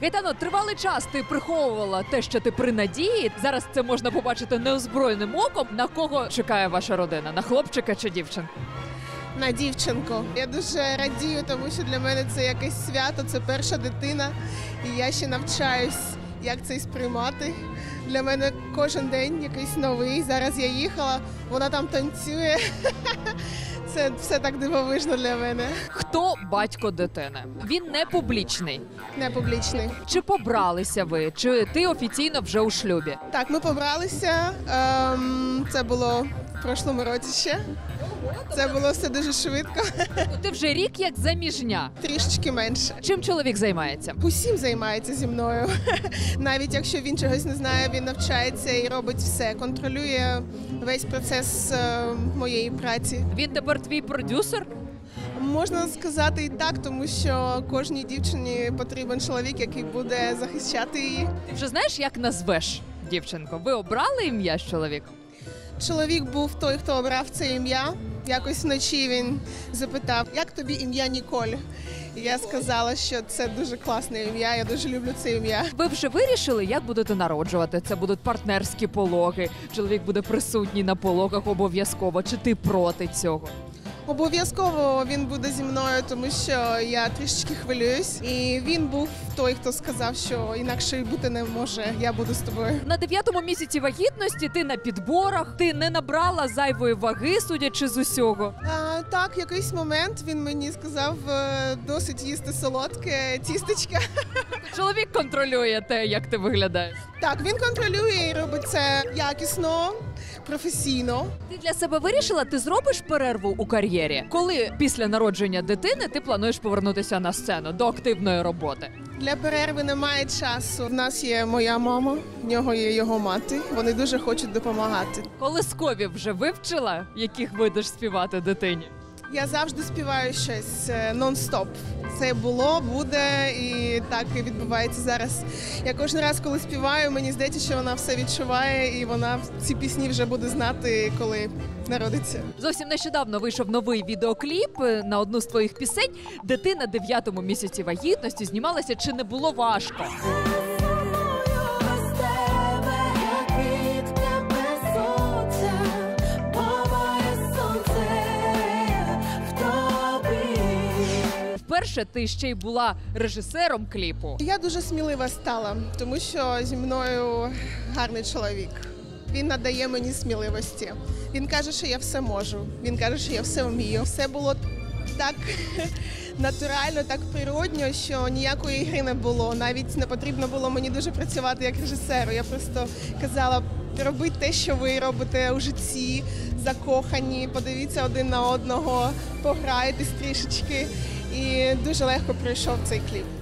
Гайтано, тривалий час ти приховувала те, що ти при надії. Зараз це можна побачити неозброєним оком. На кого чекає ваша родина? На хлопчика чи дівчинку? на дівчинку. Я дуже радію, тому що для мене це якесь свято, це перша дитина, і я ще навчаюсь, як це сприймати. Для мене кожен день якийсь новий. Зараз я їхала, вона там танцює. Це все так дивовижно для мене. Хто батько дитини? Він не публічний. Не публічний. Чи побралися ви? Чи ти офіційно вже у шлюбі? Так, ми побралися. Ем, це було в прошлому році ще. Це було все дуже швидко, Ти вже рік як заміжня. трішечки менше. Чим чоловік займається? Усім займається зі мною. Навіть якщо він чогось не знає, він навчається і робить все, контролює весь процес е, моєї праці. Він тепер твій продюсер? Можна сказати і так, тому що кожній дівчині потрібен чоловік, який буде захищати її. Ти вже знаєш, як назвеш дівчинку? Ви обрали ім'я з чоловіком? Чоловік був той, хто обрав це ім'я. Якось вночі він запитав, як тобі ім'я Ніколь? І я сказала, що це дуже класне ім'я. Я дуже люблю це ім'я. Ви вже вирішили, як будете народжувати? Це будуть партнерські пологи. Чоловік буде присутній на пологах обов'язково. Чи ти проти цього? Обов'язково він буде зі мною, тому що я трішечки хвилююсь. І він був той, хто сказав, що інакше бути не може. Я буду з тобою. На дев'ятому місяці вагітності ти на підборах, ти не набрала зайвої ваги, судячи з усього. А, так, якийсь момент він мені сказав е, досить їсти солодке тістечка. Чоловік контролює те, як ти виглядаєш. Так, він контролює і робить це якісно, професійно. Ти для себе вирішила, ти зробиш перерву у кар'єрі, коли після народження дитини ти плануєш повернутися на сцену до активної роботи. Для перерви немає часу. В нас є моя мама, в нього є його мати. Вони дуже хочуть допомагати. Колискові вже вивчила, яких будеш співати дитині. Я завжди співаю щось е, нон-стоп. Це було, буде і так і відбувається зараз. Я кожен раз, коли співаю, мені здається, що вона все відчуває, і вона ці пісні вже буде знати, коли народиться. Зовсім нещодавно вийшов новий відеокліп е, на одну з твоїх пісень, де ти на дев'ятому місяці вагітності знімалася. Чи не було важко? Вперше ти ще й була режисером кліпу. Я дуже смілива стала, тому що зі мною гарний чоловік. Він надає мені сміливості. Він каже, що я все можу. Він каже, що я все вмію. Все було так натурально, так природньо, що ніякої гри не було. Навіть не потрібно було мені дуже працювати як режисеру. Я просто казала. Робіть те, що ви робите у житті, закохані, подивіться один на одного, пограйтесь трішечки. І дуже легко пройшов цей кліп.